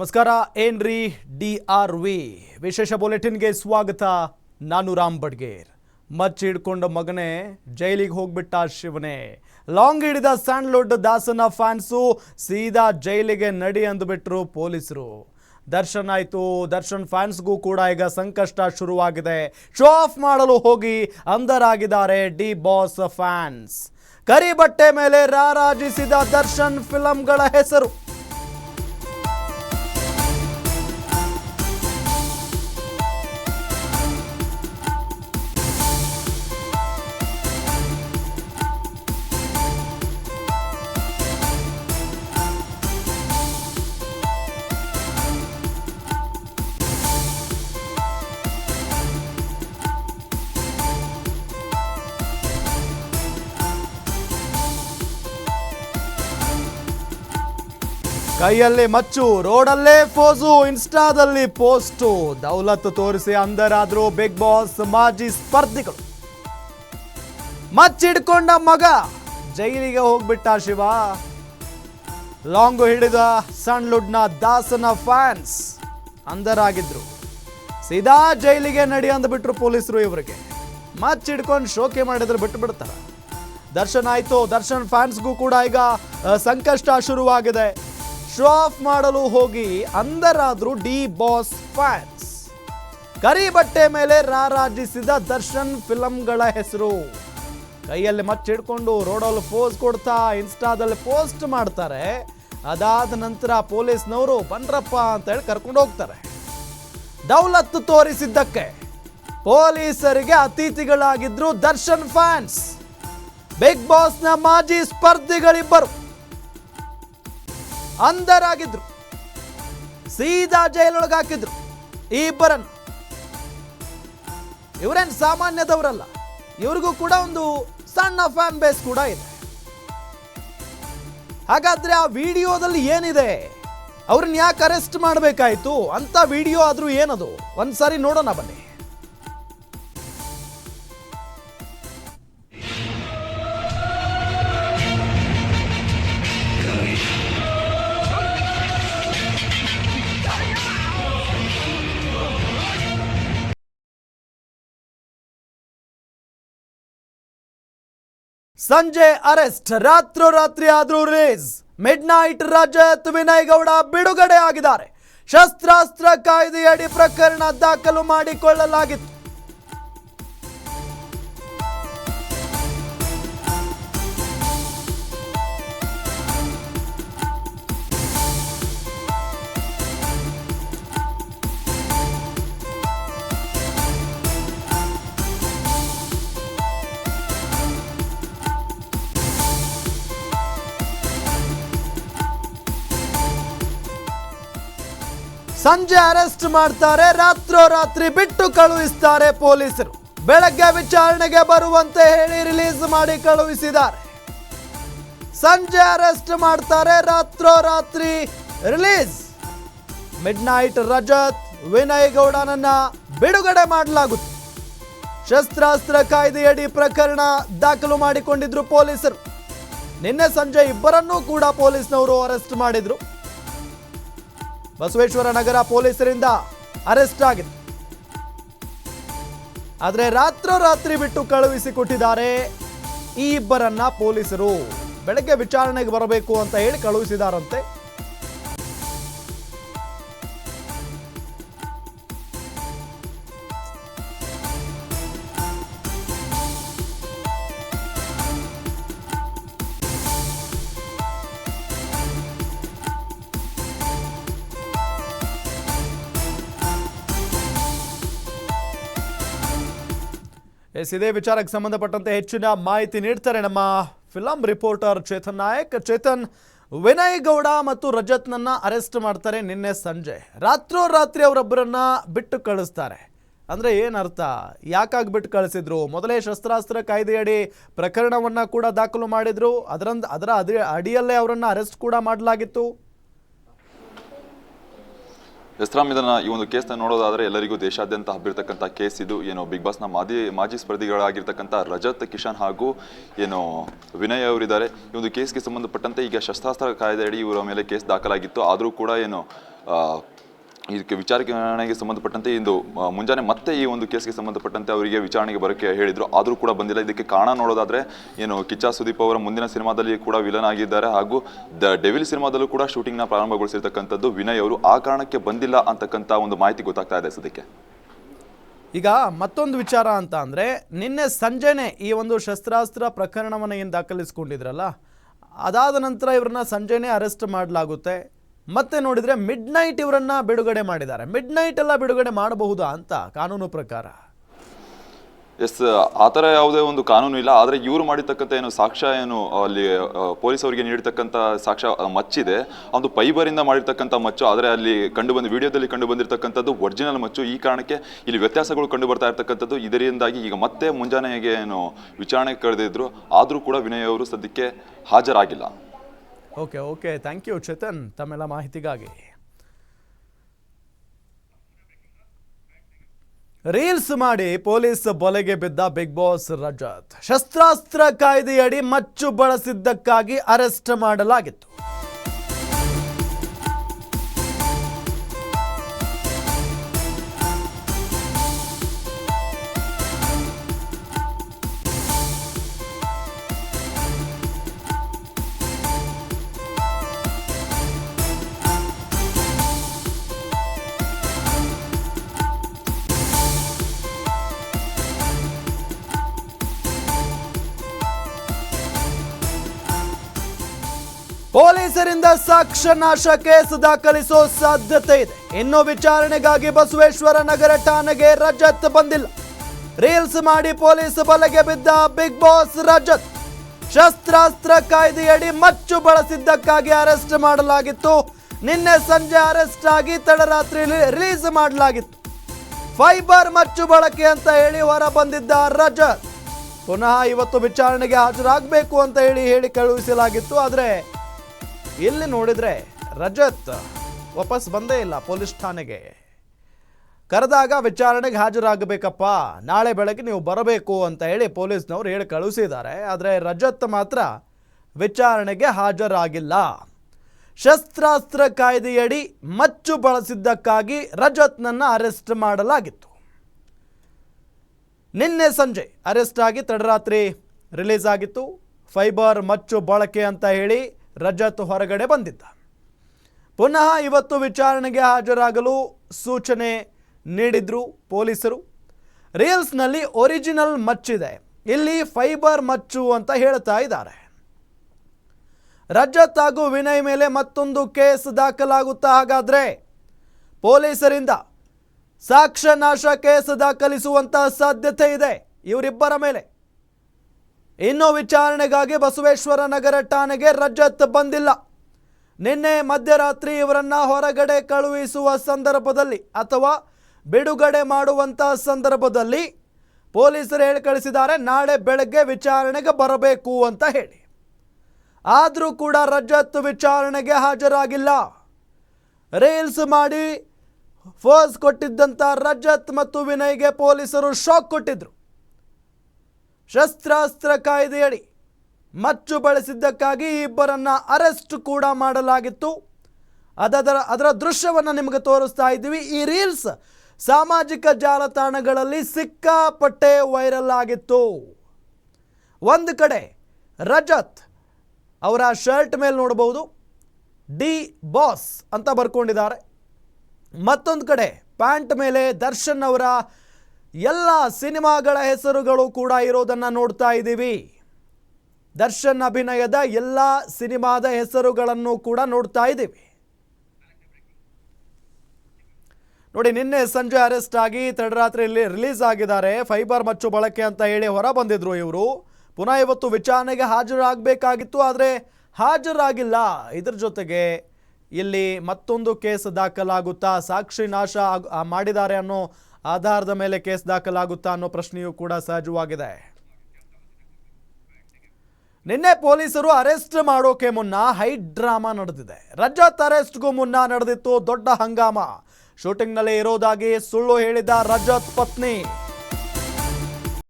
ನಮಸ್ಕಾರ, ಏನ್ರಿ D R V? ವಿಶೇಷ ಬುಲೆಟಿನ್ಗೆ ಸ್ವಾಗತ, ನಾನು ರಾಮ್ ಬಡ್ಗೇರ್. ಮಚ್ಚಿ ಹಿಡ್ಕೊಂಡ ಮಗನೇ ಜೈಲಿಗೆ ಹೋಗ್ಬಿಟ್ಟ ಶಿವನೇ. ಲಾಂಗ್ ಹಿಡಿದ ಸ್ಯಾಂಡ್ಲುಡ್ ದಾಸನ ಫ್ಯಾನ್ಸು ಸೀದಾ ಜೈಲಿಗೆ ನಡಿ ಅಂದ್ಬಿಟ್ರು ಪೊಲೀಸರು. ದರ್ಶನ್ ಆಯ್ತು, ದರ್ಶನ್ ಫ್ಯಾನ್ಸ್ಗೂ ಕೂಡ ಈಗ ಸಂಕಷ್ಟ ಶುರುವಾಗಿದೆ. ಶೋ ಆಫ್ ಮಾಡಲು ಹೋಗಿ ಅಂಧರಾಗಿದ್ದಾರೆ ಡಿ ಬಾಸ್ ಫ್ಯಾನ್ಸ್. ಕರಿ ಬಟ್ಟೆ ಮೇಲೆ ರಾರಾಜಿಸಿದ ದರ್ಶನ್ ಫಿಲಂಗಳ ಹೆಸರು. ಕೈಯಲ್ಲಿ ಮಚ್ಚು, ರೋಡಲ್ಲೇ ಫೋಸು, ಇನ್ಸ್ಟಾದಲ್ಲಿ ಪೋಸ್ಟು. ದೌಲತ್ ತೋರಿಸಿ ಅಂದರಾದ್ರು ಬಿಗ್ ಬಾಸ್ ಮಾಜಿ ಸ್ಪರ್ಧಿಗಳು. ಮಚ್ಚಿಡ್ಕೊಂಡ ಮಗ ಜೈಲಿಗೆ ಹೋಗ್ಬಿಟ್ಟ ಶಿವ. ಲಾಂಗು ಹಿಡಿದ ಸಣ್ಲುಡ್ನ ದಾಸನ ಫ್ಯಾನ್ಸ್ ಅಂದರಾಗಿದ್ರು. ಸೀದಾ ಜೈಲಿಗೆ ನಡಿ ಅಂದ್ಬಿಟ್ರು ಪೊಲೀಸರು ಇವರಿಗೆ. ಮಚ್ಚಿಡ್ಕೊಂಡು ಶೋಕೆ ಮಾಡಿದ್ರೆ ಬಿಟ್ಟು ಬಿಡ್ತಾರ ದರ್ಶನ್ ಆಯ್ತು, ದರ್ಶನ್ ಫ್ಯಾನ್ಸ್ಗೂ ಕೂಡ ಈಗ ಸಂಕಷ್ಟ ಶುರುವಾಗಿದೆ. ಶೋ ಆಫ್ ಮಾಡಲು ಹೋಗಿ ಅಂದರಾದ್ರೂ ಡಿ ಬಾಸ್ ಫ್ಯಾನ್ಸ್ ಕರಿ ಬಟ್ಟೆ ಮೇಲೆ ರಾರಾಜಿಸಿದ ದರ್ಶನ್ ಫಿಲಂಗಳ ಹೆಸರು. ಕೈಯಲ್ಲಿ ಮಚ್ಚಿಡ್ಕೊಂಡು ರೋಡಲ್ಲಿ ಪೋಸ್ ಕೊಡ್ತಾ ಇನ್ಸ್ಟಾದಲ್ಲಿ ಪೋಸ್ಟ್ ಮಾಡ್ತಾರೆ. ಅದಾದ ನಂತರ ಪೊಲೀಸ್ನವರು ಬನ್ರಪ್ಪ ಅಂತ ಹೇಳಿ ಕರ್ಕೊಂಡು ಹೋಗ್ತಾರೆ. ದೌಲತ್ತು ತೋರಿಸಿದ್ದಕ್ಕೆ ಪೊಲೀಸರಿಗೆ ಅತಿಥಿಗಳಾಗಿದ್ರು ದರ್ಶನ್ ಫ್ಯಾನ್ಸ್. ಬಿಗ್ ಬಾಸ್ನ ಮಾಜಿ ಸ್ಪರ್ಧಿಗಳಿಬ್ಬರು. ಅಂಧರಾಗಿದ್ರು. ಸೀದಾ ಜೈಲೊಳಗೆ ಹಾಕಿದ್ರು ಈ ಇಬ್ಬರನ್ನು. ಇವರೇನು ಸಾಮಾನ್ಯದವರಲ್ಲ, ಇವ್ರಿಗೂ ಕೂಡ ಒಂದು ಸಣ್ಣ ಫ್ಯಾನ್ ಬೇಸ್ ಕೂಡ ಇದೆ. ಹಾಗಾದ್ರೆ ಆ ವಿಡಿಯೋದಲ್ಲಿ ಏನಿದೆ? ಅವ್ರನ್ನ ಯಾಕೆ ಅರೆಸ್ಟ್ ಮಾಡಬೇಕಾಯ್ತು? ಅಂತ ವಿಡಿಯೋ ಆದ್ರೂ ಏನದು? ಒಂದ್ಸಾರಿ ನೋಡೋಣ ಬನ್ನಿ. ಸಂಜೆ ಅರೆಸ್ಟ್. ರಾತ್ರೋರಾತ್ರಿ ಆದರೂ release. Midnight Rajat Vinay Gowda ಬಿಡುಗಡೆ ಆಗಿದ್ದಾರೆ ಶಸ್ತ್ರಾಸ್ತ್ರ ಕಾಯ್ದೆಯಡಿ ಪ್ರಕರಣ ದಾಖಲು ಮಾಡಿಕೊಳ್ಳಲಾಗಿತ್ತು. ಸಂಜೆ ಅರೆಸ್ಟ್ ಮಾಡ್ತಾರೆ, ರಾತ್ರೋರಾತ್ರಿ ಬಿಟ್ಟು ಕಳುಹಿಸ್ತಾರೆ ಪೊಲೀಸರು. ಬೆಳಗ್ಗೆ ವಿಚಾರಣೆಗೆ ಬರುವಂತೆ ಹೇಳಿ ರಿಲೀಸ್ ಮಾಡಿ ಕಳುಹಿಸಿದ್ದಾರೆ. ಸಂಜೆ ಅರೆಸ್ಟ್ ಮಾಡ್ತಾರೆ, ರಾತ್ರೋರಾತ್ರಿ release. Midnight Rajat, Vinay ಗೌಡನನ್ನ ಬಿಡುಗಡೆ ಮಾಡಲಾಗುತ್ತೆ. ಶಸ್ತ್ರಾಸ್ತ್ರ ಕಾಯ್ದೆಯಡಿ ಪ್ರಕರಣ ದಾಖಲು ಮಾಡಿಕೊಂಡಿದ್ರು ಪೊಲೀಸರು. ನಿನ್ನೆ ಸಂಜೆ ಇಬ್ಬರನ್ನೂ ಕೂಡ ಪೊಲೀಸ್ನವರು ಅರೆಸ್ಟ್ ಮಾಡಿದ್ರು. ಬಸವೇಶ್ವರ ನಗರ ಪೊಲೀಸರಿಂದ ಅರೆಸ್ಟ್ ಆಗಿದೆ. ಆದರೆ ರಾತ್ರೋರಾತ್ರಿ ಬಿಟ್ಟು ಕಳುಹಿಸಿ ಕೊಟ್ಟಿದ್ದಾರೆ ಈ ಇಬ್ಬರನ್ನ ಪೊಲೀಸರು. ಬೆಳಗ್ಗೆ ವಿಚಾರಣೆಗೆ ಬರಬೇಕು ಅಂತ ಹೇಳಿ ಕಳುಹಿಸಿದಾರಂತೆ. ಎಸ್, ಇದೇ ವಿಚಾರಕ್ಕೆ ಸಂಬಂಧಪಟ್ಟಂತೆ ಹೆಚ್ಚಿನ ಮಾಹಿತಿ ನೀಡ್ತಾರೆ ನಮ್ಮ ಫಿಲಂ ರಿಪೋರ್ಟರ್ ಚೇತನ್ ನಾಯಕ್. ಚೇತನ್ ವಿನಯ್ ಗೌಡ ಮತ್ತು ರಜತ್ನನ್ನ ಅರೆಸ್ಟ್ ಮಾಡ್ತಾರೆ ನಿನ್ನೆ ಸಂಜೆ. ರಾತ್ರೋರಾತ್ರಿ ಅವರೊಬ್ಬರನ್ನ ಬಿಟ್ಟು ಕಳಿಸ್ತಾರೆ. ಅಂದ್ರೆ ಏನರ್ಥ ಯಾಕಾಗಿ ಬಿಟ್ಟು ಕಳಿಸಿದ್ರು? ಮೊದಲೇ ಶಸ್ತ್ರಾಸ್ತ್ರ ಕಾಯ್ದೆಯಡಿ ಪ್ರಕರಣವನ್ನ ಕೂಡ ದಾಖಲು ಮಾಡಿದ್ರು. ಅದರ ಅದರ ಅದಿ ಅಡಿಯಲ್ಲೇ ಅವರನ್ನ ಅರೆಸ್ಟ್ ಕೂಡ ಮಾಡಲಾಗಿತ್ತು. ಎಸ್ರಾಮ್ ಇದನ್ನ ಈ ಒಂದು ಕೇಸ್ನ ನೋಡೋದಾದ್ರೆ ಎಲ್ಲರಿಗೂ ದೇಶಾದ್ಯಂತ ಹಬ್ಬಿರ್ತಕ್ಕಂಥ ಕೇಸ್ ಇದು. ಏನು ಬಿಗ್ ಬಾಸ್ನ ಮಾಜಿ ಮಾಜಿ ಸ್ಪರ್ಧಿಗಳಾಗಿರ್ತಕ್ಕಂಥ ರಜತ್, ಕಿಶನ್ ಹಾಗೂ ಏನು ವಿನಯ್ ಅವರಿದ್ದಾರೆ. ಈ ಒಂದು ಕೇಸ್ಗೆ ಸಂಬಂಧಪಟ್ಟಂತೆ ಈಗ ಶಸ್ತ್ರಾಸ್ತ್ರ ಕಾಯ್ದೆ ಅಡಿ ಇವರ ಮೇಲೆ ಕೇಸ್ ದಾಖಲಾಗಿತ್ತು. ಆದರೂ ಕೂಡ ಏನು ಇದಕ್ಕೆ ವಿಚಾರಣೆಗೆ ಸಂಬಂಧಪಟ್ಟಂತೆ ಇಂದು ಮುಂಜಾನೆ ಮತ್ತೆ ಈ ಒಂದು ಕೇಸ್ಗೆ ಸಂಬಂಧಪಟ್ಟಂತೆ ಅವರಿಗೆ ವಿಚಾರಣೆಗೆ ಬರೋಕ್ಕೆ ಹೇಳಿದ್ರು. ಆದರೂ ಕೂಡ ಬಂದಿಲ್ಲ. ಇದಕ್ಕೆ ಕಾರಣ ನೋಡೋದಾದ್ರೆ, ಏನು, ಕಿಚ್ಚ ಸುದೀಪ್ ಅವರ ಮುಂದಿನ ಸಿನಿಮಾದಲ್ಲಿ ಕೂಡ ವಿಲನ್ ಆಗಿದ್ದಾರೆ. ಹಾಗೂ ದ ಡೆವಿಲ್ ಸಿನಿಮಾದಲ್ಲೂ ಕೂಡ ಶೂಟಿಂಗ್ನ ಪ್ರಾರಂಭಗೊಳಿಸಿರ್ತಕ್ಕಂಥದ್ದು ವಿನಯ್ ಅವರು. ಆ ಕಾರಣಕ್ಕೆ ಬಂದಿಲ್ಲ ಅಂತಕ್ಕಂಥ ಒಂದು ಮಾಹಿತಿ ಗೊತ್ತಾಗ್ತಾ ಇದೆ ಸದ್ಯಕ್ಕೆ. ಈಗ ಮತ್ತೊಂದು ವಿಚಾರ ಅಂತ ಅಂದರೆ, ನಿನ್ನೆ ಸಂಜೆನೆ ಈ ಒಂದು ಶಸ್ತ್ರಾಸ್ತ್ರ ಪ್ರಕರಣವನ್ನು ಏನು ದಾಖಲಿಸ್ಕೊಂಡಿದ್ರಲ್ಲ, ಅದಾದ ನಂತರ ಇವ್ರನ್ನ ಸಂಜೆನೆ ಅರೆಸ್ಟ್ ಮಾಡಲಾಗುತ್ತೆ. ಮತ್ತೆ ನೋಡಿದರೆ ಮಿಡ್ ನೈಟ್ ಇವರನ್ನ ಬಿಡುಗಡೆ ಮಾಡಿದ್ದಾರೆ. ಮಿಡ್ ನೈಟ್ ಎಲ್ಲ ಬಿಡುಗಡೆ ಮಾಡಬಹುದಾ ಅಂತ ಕಾನೂನು ಪ್ರಕಾರ? ಎಸ್ ಆ ಥರ ಯಾವುದೇ ಒಂದು ಕಾನೂನು ಇಲ್ಲ. ಆದರೆ ಇವರು ಮಾಡಿರ್ತಕ್ಕಂಥ ಏನು ಸಾಕ್ಷ್ಯ ಏನು ಅಲ್ಲಿ ಪೊಲೀಸ್ ಅವರಿಗೆ ನೀಡಿರ್ತಕ್ಕಂಥ ಸಾಕ್ಷ್ಯ ಮಚ್ಚಿದೆ. ಒಂದು ಫೈಬರಿಂದ ಮಾಡಿರ್ತಕ್ಕಂಥ ಮಚ್ಚು, ಆದರೆ ಅಲ್ಲಿ ಕಂಡು ಬಂದ ವಿಡಿಯೋದಲ್ಲಿ ಕಂಡು ಬಂದಿರತಕ್ಕಂಥದ್ದು ಒರಿಜಿನಲ್ ಮಚ್ಚು. ಈ ಕಾರಣಕ್ಕೆ ಇಲ್ಲಿ ವ್ಯತ್ಯಾಸಗಳು ಕಂಡು ಬರ್ತಾ ಇರ್ತಕ್ಕಂಥದ್ದು. ಇದರಿಂದಾಗಿ ಈಗ ಮತ್ತೆ ಮುಂಜಾನೆಗೆ ಏನು ವಿಚಾರಣೆ ಕರೆದಿದ್ರು. ಆದರೂ ಕೂಡ ವಿನಯ್ ಅವರು ಸದ್ಯಕ್ಕೆ ಹಾಜರಾಗಿಲ್ಲ. Okay okay. Thank you Chetan ತಮ್ಮೆಲ್ಲ ಮಾಹಿತಿಗಾಗಿ. ರೀಲ್ಸ್ ಮಾಡಿ ಪೊಲೀಸ್ ಬೊಲೆಗೆ ಬಿದ್ದ ಬಿಗ್ ಬಾಸ್ ರಜತ್. ಶಸ್ತ್ರಾಸ್ತ್ರ ಕಾಯ್ದೆಯಡಿ ಮಚ್ಚು ಬಳಸಿದ್ದಕ್ಕಾಗಿ ಅರೆಸ್ಟ್ ಮಾಡಲಾಗಿತ್ತು. ಪೊಲೀಸರಿಂದ ಸಾಕ್ಷ್ಯ ನಾಶ ಕೇಸ್ ದಾಖಲಿಸೋ ಸಾಧ್ಯತೆ ಇದೆ. ಇನ್ನು ವಿಚಾರಣೆಗಾಗಿ ಬಸವೇಶ್ವರ ನಗರ ಠಾಣೆಗೆ ರಜತ್ ಬಂದಿಲ್ಲ. ರೀಲ್ಸ್ ಮಾಡಿ ಪೊಲೀಸ್ ಬಲೆಗೆ ಬಿದ್ದ ಬಿಗ್ ಬಾಸ್ ರಜತ್. ಶಸ್ತ್ರಾಸ್ತ್ರ ಕಾಯ್ದೆಯಡಿ ಮಚ್ಚು ಬಳಸಿದ್ದಕ್ಕಾಗಿ ಅರೆಸ್ಟ್ ಮಾಡಲಾಗಿತ್ತು. ನಿನ್ನೆ ಸಂಜೆ ಅರೆಸ್ಟ್ ಆಗಿ ತಡರಾತ್ರಿ ರಿಲೀಸ್ ಮಾಡಲಾಗಿತ್ತು. ಫೈಬರ್ ಮಚ್ಚು ಬಳಕೆ ಅಂತ ಹೇಳಿ ಹೊರ ಬಂದಿದ್ದ ರಜತ್. ಪುನಃ ಇವತ್ತು ವಿಚಾರಣೆಗೆ ಹಾಜರಾಗಬೇಕು ಅಂತ ಹೇಳಿ ಹೇಳಿ ಕಳುಹಿಸಲಾಗಿತ್ತು. ಆದರೆ ಇಲ್ಲಿ ನೋಡಿದ್ರೆ ರಜತ್ ವಾಪಸ್ ಬಂದೇ ಇಲ್ಲ ಪೊಲೀಸ್ ಠಾಣೆಗೆ. ಕರೆದಾಗ ವಿಚಾರಣೆಗೆ ಹಾಜರಾಗಬೇಕಪ್ಪ, ನಾಳೆ ಬೆಳಗ್ಗೆ ನೀವು ಬರಬೇಕು ಅಂತ ಹೇಳಿ ಪೊಲೀಸ್ನವರು ಹೇಳಿ ಕಳುಹಿಸಿದ್ದಾರೆ. ಆದರೆ ರಜತ್ ಮಾತ್ರ ವಿಚಾರಣೆಗೆ ಹಾಜರಾಗಿಲ್ಲ. ಶಸ್ತ್ರಾಸ್ತ್ರ ಕಾಯ್ದೆಯಡಿ ಮಚ್ಚು ಬಳಸಿದ್ದಕ್ಕಾಗಿ ರಜತ್ನನ್ನು ಅರೆಸ್ಟ್ ಮಾಡಲಾಗಿತ್ತು. ನಿನ್ನೆ ಸಂಜೆ ಅರೆಸ್ಟ್ ಆಗಿ ತಡರಾತ್ರಿ ರಿಲೀಸ್ ಆಗಿತ್ತು. ಫೈಬರ್ ಮಚ್ಚು ಬಳಕೆ ಅಂತ ಹೇಳಿ ರಜತ್ ಹೊರಗಡೆ ಬಂದಿದ್ದ. ಪುನಃ ಇವತ್ತು ವಿಚಾರಣೆಗೆ ಹಾಜರಾಗಲು ಸೂಚನೆ ನೀಡಿದ್ರು ಪೊಲೀಸರು. ರೀಲ್ಸ್ನಲ್ಲಿ ಒರಿಜಿನಲ್ ಮಚ್ಚಿದೆ. ಇಲ್ಲಿ ಫೈಬರ್ ಮಚ್ಚು ಅಂತ ಹೇಳ್ತಾ ಇದ್ದಾರೆ. ರಜತ್ ಹಾಗೂ ವಿನಯ್ ಮೇಲೆ ಮತ್ತೊಂದು ಕೇಸ್ ದಾಖಲಾಗುತ್ತಾ ಹಾಗಾದ್ರೆ? ಪೊಲೀಸರಿಂದ ಸಾಕ್ಷ್ಯ ನಾಶ ಕೇಸ್ ದಾಖಲಿಸುವಂತಹ ಸಾಧ್ಯತೆ ಇದೆ. ಇವರಿಬ್ಬರ ಮೇಲೆ. ಇನ್ನು ವಿಚಾರಣೆಗಾಗಿ ಬಸವೇಶ್ವರ ನಗರ ಠಾಣೆಗೆ ರಜತ್ ಬಂದಿಲ್ಲ. ನಿನ್ನೆ ಮಧ್ಯರಾತ್ರಿ ಇವರನ್ನ ಹೊರಗಡೆ ಕಳುಹಿಸುವ ಸಂದರ್ಭದಲ್ಲಿ ಅಥವಾ ಬಿಡುಗಡೆ ಮಾಡುವಂತಹ ಸಂದರ್ಭದಲ್ಲಿ ಪೊಲೀಸರು ಹೇಳಿ ಕಳಿಸಿದ್ದಾರೆ ನಾಳೆ ಬೆಳಗ್ಗೆ ವಿಚಾರಣೆಗೆ ಬರಬೇಕು ಅಂತ ಹೇಳಿ. ಆದರೂ ಕೂಡ ರಜತ್ ವಿಚಾರಣೆಗೆ ಹಾಜರಾಗಿಲ್ಲ. ರೀಲ್ಸ್ ಮಾಡಿ ಫೋಸ್ ಕೊಟ್ಟಿದ್ದಂಥ ರಜತ್ ಮತ್ತು ವಿನಯ್ಗೆ ಪೊಲೀಸರು ಶಾಕ್ ಕೊಟ್ಟಿದ್ರು. ಶಸ್ತ್ರಾಸ್ತ್ರ ಕಾಯ್ದೆಯಡಿ ಮಚ್ಚು ಬಳಸಿದ್ದಕ್ಕಾಗಿ ಇಬ್ಬರನ್ನ ಅರೆಸ್ಟ್ ಕೂಡ ಮಾಡಲಾಗಿತ್ತು. ಅದರ ಅದರ ದೃಶ್ಯವನ್ನು ನಿಮಗೆ ತೋರಿಸ್ತಾ ಇದ್ದೀವಿ. ಈ ರೀಲ್ಸ್ ಸಾಮಾಜಿಕ ಜಾಲತಾಣಗಳಲ್ಲಿ ಸಿಕ್ಕಾಪಟ್ಟೆ ವೈರಲ್ ಆಗಿತ್ತು. ಒಂದು ಕಡೆ ರಜತ್ ಅವರ ಶರ್ಟ್ ಮೇಲೆ ನೋಡಬಹುದು ಡಿ ಬಾಸ್ ಅಂತ ಬರ್ಕೊಂಡಿದ್ದಾರೆ. ಮತ್ತೊಂದು ಕಡೆ ಪ್ಯಾಂಟ್ ಮೇಲೆ ದರ್ಶನ್ ಅವರ ಎಲ್ಲ ಸಿನಿಮಾಗಳ ಹೆಸರುಗಳು ಕೂಡ ಇರೋದನ್ನು ನೋಡ್ತಾ ಇದ್ದೀವಿ. ದರ್ಶನ್ ಅಭಿನಯದ ಎಲ್ಲ ಸಿನಿಮಾದ ಹೆಸರುಗಳನ್ನು ಕೂಡ ನೋಡ್ತಾ ಇದ್ದೀವಿ. ನೋಡಿ, ನಿನ್ನೆ ಸಂಜೆ ಅರೆಸ್ಟ್ ಆಗಿ ತಡರಾತ್ರಿಯಲ್ಲಿ ರಿಲೀಸ್ ಆಗಿದ್ದಾರೆ. ಫೈಬರ್ ಮಚ್ಚು ಬಳಕೆ ಅಂತ ಹೇಳಿ ಹೊರ ಬಂದಿದ್ರು ಇವರು. ಪುನಃ ಇವತ್ತು ವಿಚಾರಣೆಗೆ ಹಾಜರಾಗಬೇಕಾಗಿತ್ತು, ಆದರೆ ಹಾಜರಾಗಿಲ್ಲ. ಇದ್ರ ಜೊತೆಗೆ ಇಲ್ಲಿ ಮತ್ತೊಂದು ಕೇಸ್ ದಾಖಲಾಗುತ್ತಾ, ಸಾಕ್ಷಿ ನಾಶ ಮಾಡಿದ್ದಾರೆ ಅನ್ನೋ ಆಧಾರದ ಮೇಲೆ ಕೇಸ್ ದಾಖಲಾಗುತ್ತಾ ಅನ್ನೋ ಪ್ರಶ್ನೆಯೂ ಕೂಡ ಸಹಜವಾಗಿದೆ. ನಿನ್ನೆ ಪೊಲೀಸರು ಅರೆಸ್ಟ್ ಮಾಡೋಕೆ ಮುನ್ನ ಹೈ ಡ್ರಾಮಾ ನಡೆದಿದೆ. ರಜತ್ ಅರೆಸ್ಟ್ಗೂ ಮುನ್ನ ನಡೆದಿತ್ತು ದೊಡ್ಡ ಹಂಗಾಮ. ಶೂಟಿಂಗ್ನಲ್ಲಿ ಇರೋದಾಗಿ ಸುಳ್ಳು ಹೇಳಿದ ರಜತ್ ಪತ್ನಿ.